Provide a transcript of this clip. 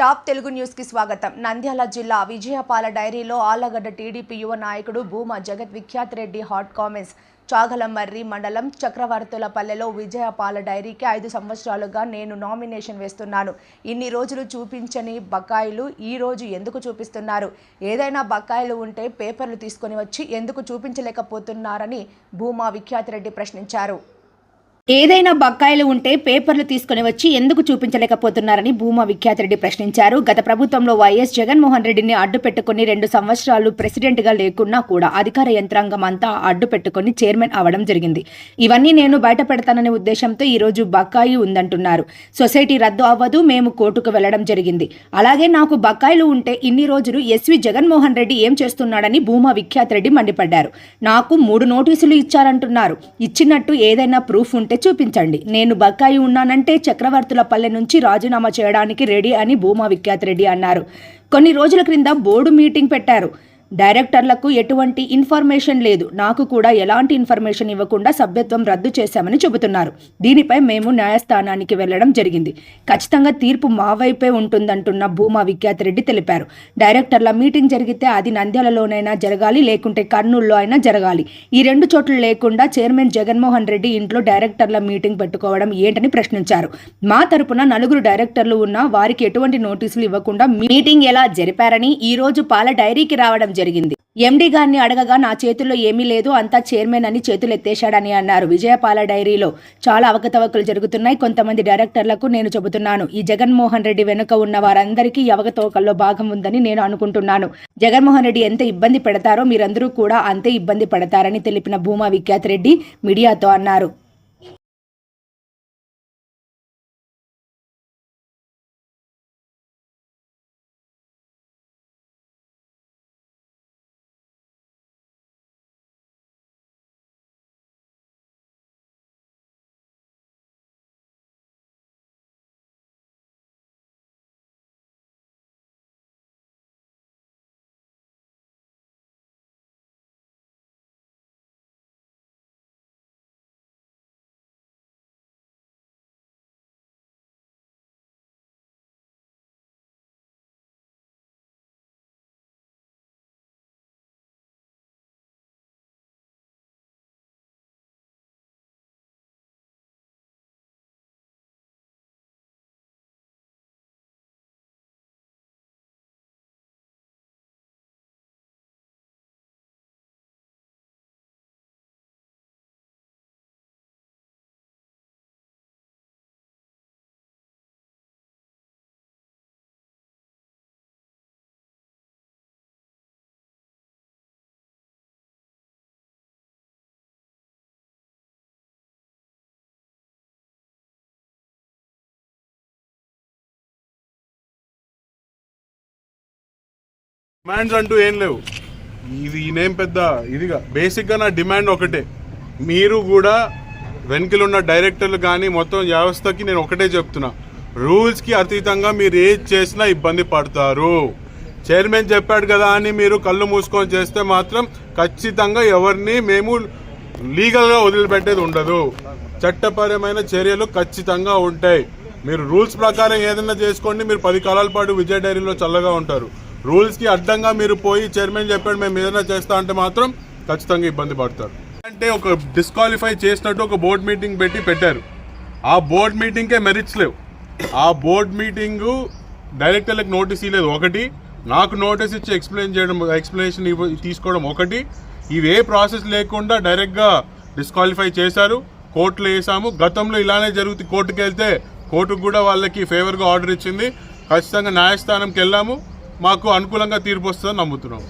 Top Telugu న్యూస్కి స్వాగతం. నంద్యాల జిల్లా విజయపాల డైరీలో ఆలగడ్డ టీడీపీ యువ నాయకుడు భూమా జగత్ విఖ్యాత్ రెడ్డి హాట్ కామెంట్స్. చాగలమర్రి మండలం చక్రవర్తులపల్లెలో విజయపాల డైరీకి ఐదు సంవత్సరాలుగా నేను నామినేషన్ వేస్తున్నాను. ఇన్ని రోజులు చూపించని బకాయిలు ఈ రోజు ఎందుకు చూపిస్తున్నారు? ఏదైనా బకాయిలు ఉంటే పేపర్లు తీసుకొని వచ్చి ఎందుకు చూపించలేకపోతున్నారని భూమా విఖ్యాత్ రెడ్డి ప్రశ్నించారు. ఏదైనా బకాయిలు ఉంటే పేపర్లు తీసుకుని వచ్చి ఎందుకు చూపించలేకపోతున్నారని భూమా విఖ్యాతిరెడ్డి ప్రశ్నించారు. గత ప్రభుత్వంలో వైఎస్ జగన్మోహన్ రెడ్డిని అడ్డు పెట్టుకుని రెండు సంవత్సరాలు ప్రెసిడెంట్గా లేకున్నా కూడా అధికార యంత్రాంగం అంతా అడ్డు పెట్టుకుని చైర్మన్ అవడం జరిగింది. ఇవన్నీ నేను బయట పెడతాననే ఉద్దేశంతో ఈ రోజు బకాయి ఉందంటున్నారు. సొసైటీ రద్దు అవ్వదు మేము కోర్టుకు వెళ్ళడం జరిగింది. అలాగే నాకు బకాయిలు ఉంటే ఇన్ని రోజులు ఎస్వి జగన్మోహన్ రెడ్డి ఏం చేస్తున్నాడని భూమా విఖ్యాతిరెడ్డి మండిపడ్డారు. నాకు మూడు నోటీసులు ఇచ్చారంటున్నారు. ఇచ్చినట్టు ఏదైనా ప్రూఫ్ ఉంటే చూపించండి. నేను బకాయి ఉన్నానంటే చక్రవర్తుల పల్లె నుంచి రాజీనామా చేయడానికి రెడీ అని భూమా విఖ్యాత్ రెడ్డి అన్నారు. కొన్ని రోజుల క్రింద బోర్డు మీటింగ్ పెట్టారు. డైరెక్టర్లకు ఎటువంటి ఇన్ఫర్మేషన్ లేదు. నాకు కూడా ఎలాంటి ఇన్ఫర్మేషన్ ఇవ్వకుండా సభ్యత్వం రద్దు చేశామని చెబుతున్నారు. దీనిపై మేము న్యాయస్థానానికి వెళ్ళడం జరిగింది. ఖచ్చితంగా తీర్పు మా వైపే ఉంటుందంటున్న భూమా విఖ్యాత్ రెడ్డి తెలిపారు. డైరెక్టర్ల మీటింగ్ జరిగితే అది నంద్యాలలోనైనా జరగాలి లేకుంటే కర్నూలులో అయినా జరగాలి. ఈ రెండు చోట్ల లేకుండా చైర్మన్ జగన్మోహన్ రెడ్డి ఇంట్లో డైరెక్టర్ల మీటింగ్ పెట్టుకోవడం ఏంటని ప్రశ్నించారు. మా తరపున నలుగురు డైరెక్టర్లు ఉన్నా వారికి ఎటువంటి నోటీసులు ఇవ్వకుండా మీటింగ్ ఎలా జరిపారని ఈ రోజు పాల డైరీకి రావడం జరిగింది. ఎండీ గారిని అడగగా నా చేతుల్లో ఏమీ లేదు అంతా చైర్మన్ అని చేతులు ఎత్తేశాడని అన్నారు. విజయపాల డైరీలో చాలా అవకతవకలు జరుగుతున్నాయి. కొంతమంది డైరెక్టర్లకు నేను చెబుతున్నాను ఈ జగన్మోహన్ రెడ్డి వెనుక ఉన్న వారందరికీ ఈ అవకతవకల్లో భాగం ఉందని నేను అనుకుంటున్నాను. జగన్మోహన్ రెడ్డి ఎంత ఇబ్బంది పెడతారో మీరందరూ కూడా అంతే ఇబ్బంది పడతారని తెలిపిన భూమా విఖ్యాత్ రెడ్డి మీడియాతో అన్నారు. డిమాండ్స్ అంటూ ఏం లేవు. ఇది ఈయనేం పెద్ద ఇదిగా. బేసిక్గా నా డిమాండ్ ఒకటే. మీరు కూడా వెనుకలున్న డైరెక్టర్లు కానీ మొత్తం వ్యవస్థకి నేను ఒకటే చెప్తున్నా. రూల్స్కి అతీతంగా మీరు ఏది చేసినా ఇబ్బంది పడతారు. చైర్మన్ చెప్పాడు కదా అని మీరు కళ్ళు మూసుకొని చేస్తే మాత్రం ఖచ్చితంగా ఎవరిని మేము లీగల్గా వదిలిపెట్టేది ఉండదు. చట్టపరమైన చర్యలు ఖచ్చితంగా ఉంటాయి. మీరు రూల్స్ ప్రకారం ఏదైనా చేసుకోండి మీరు పది కాలాల పాటు విజయ డైరీలో చల్లగా ఉంటారు. రూల్స్కి అడ్డంగా మీరు పోయి చైర్మన్ చెప్పాడు మేము ఏదైనా చేస్తా అంటే మాత్రం ఖచ్చితంగా ఇబ్బంది పడతారు. అంటే ఒక డిస్క్వాలిఫై చేసినట్టు ఒక బోర్డు మీటింగ్ పెట్టి పెట్టారు. ఆ బోర్డ్ మీటింగ్కే మెరిట్స్ లేవు. ఆ బోర్డ్ మీటింగు డైరెక్టర్లకు నోటీస్ ఇవ్వలేదు ఒకటి నాకు నోటీస్ ఇచ్చి ఎక్స్ప్లెయిన్ చేయడం ఎక్స్ప్లెనేషన్ తీసుకోవడం ఒకటి. ఇవే ప్రాసెస్ లేకుండా డైరెక్ట్గా డిస్క్వాలిఫై చేశారు. కోర్టులో వేసాము. గతంలో ఇలానే జరుగుతుంది కోర్టుకు వెళ్తే కోర్టుకు కూడా వాళ్ళకి ఫేవర్గా ఆర్డర్ ఇచ్చింది. ఖచ్చితంగా న్యాయస్థానంకి వెళ్ళాము మాకు అనుకూలంగా తీర్పు వస్తుందని నమ్ముతున్నాం.